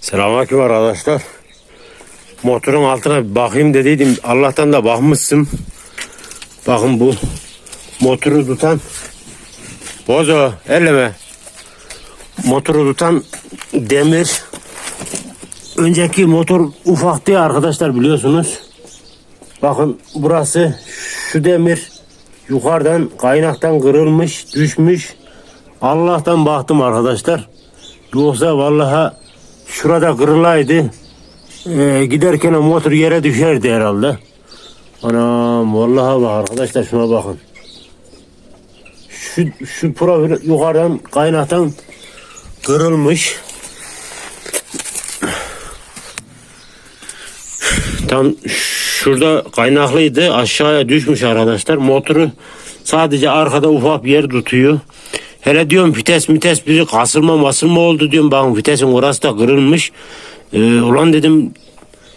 Selamünaleyküm arkadaşlar. Motorun altına bir bakayım dediydim. Allah'tan da bakmışsın. Bakın bu motoru tutan Bozo elleme. Motoru tutan demir. Önceki motor ufaktı arkadaşlar biliyorsunuz. Bakın burası şu demir yukarıdan kaynaktan kırılmış, düşmüş. Allah'tan baktım arkadaşlar. Yoksa vallahi şurada kırılaydı. Ee, giderken motor yere düşerdi herhalde. Anam vallahi bak arkadaşlar şuna bakın. Şu, şu profil yukarıdan kaynaktan kırılmış. Tam şurada kaynaklıydı. Aşağıya düşmüş arkadaşlar. Motoru sadece arkada ufak bir yer tutuyor. Hele diyorum vites vites bir kasılma masılma oldu diyorum. Bakın vitesin orası da kırılmış. Ee, ulan dedim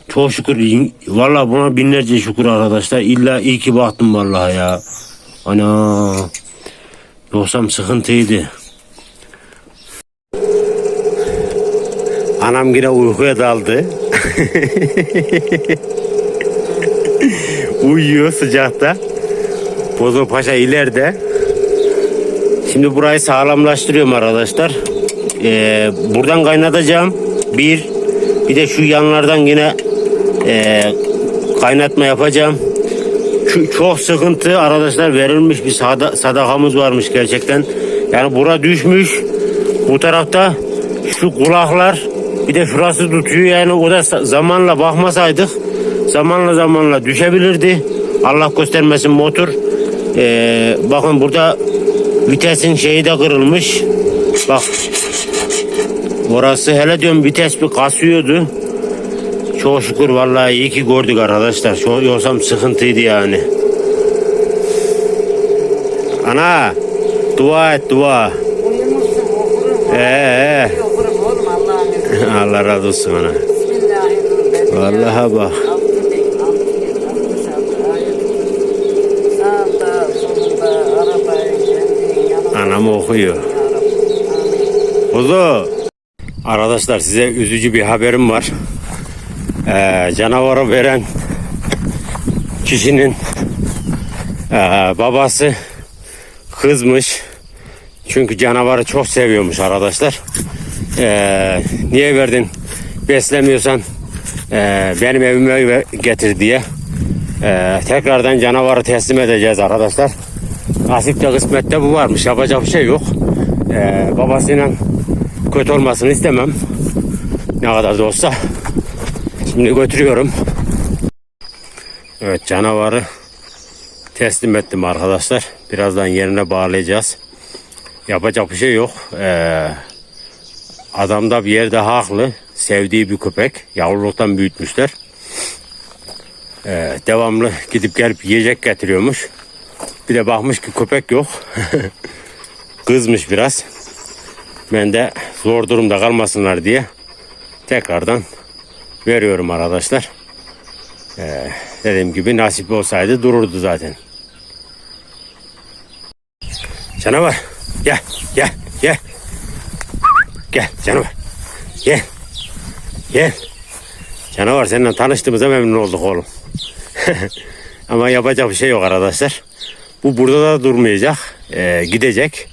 çok şükür. Vallahi buna binlerce şükür arkadaşlar. İlla iyi ki baktım vallahi ya. Ana. Yoksam sıkıntıydı. Anam yine uykuya daldı. Uyuyor sıcakta. Bozo Paşa ileride. Şimdi burayı sağlamlaştırıyorum arkadaşlar. Ee, buradan kaynatacağım. Bir. Bir de şu yanlardan yine ee, kaynatma yapacağım. Şu, çok sıkıntı arkadaşlar verilmiş bir sada, sadakamız varmış gerçekten. Yani bura düşmüş. Bu tarafta şu kulaklar bir de şurası tutuyor yani o da zamanla bakmasaydık zamanla zamanla düşebilirdi. Allah göstermesin motor. Ee, bakın burada vitesin şeyi de kırılmış. Bak orası hele diyorum vites bir kasıyordu. Çok şükür vallahi iyi ki gördük arkadaşlar. Şu yoksa sıkıntıydı yani. Ana dua et dua. Uyumuşsun okurum. Ee. Okurum oğlum izniyle. Allah razı olsun ana. Vallahi bak. Anam okuyor. Kuzu. Arkadaşlar size üzücü bir haberim var. Ee, canavarı veren kişinin ee, babası kızmış. Çünkü canavarı çok seviyormuş arkadaşlar. Ee, niye verdin beslemiyorsan ee, benim evime getir diye. Ee, tekrardan canavarı teslim edeceğiz arkadaşlar. Nasipte kısmette bu varmış. Yapacak bir şey yok. Ee, babasıyla kötü olmasını istemem. Ne kadar da olsa. Şimdi götürüyorum. Evet canavarı teslim ettim arkadaşlar. Birazdan yerine bağlayacağız. Yapacak bir şey yok. Ee, adam da bir yerde haklı. Sevdiği bir köpek. Yavruluktan büyütmüşler. Ee, devamlı gidip gelip yiyecek getiriyormuş. Bir de bakmış ki köpek yok. Kızmış biraz. Ben de zor durumda kalmasınlar diye tekrardan veriyorum arkadaşlar. Ee, dediğim gibi nasip olsaydı dururdu zaten. Canavar gel gel gel. Gel canavar gel gel. Canavar seninle tanıştığımıza memnun olduk oğlum. Ama yapacak bir şey yok arkadaşlar. Bu burada da durmayacak. Ee, gidecek.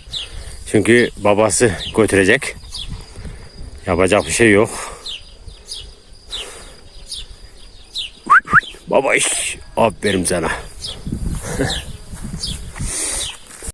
Çünkü babası götürecek. Yapacak bir şey yok. Baba iş. Aferin sana.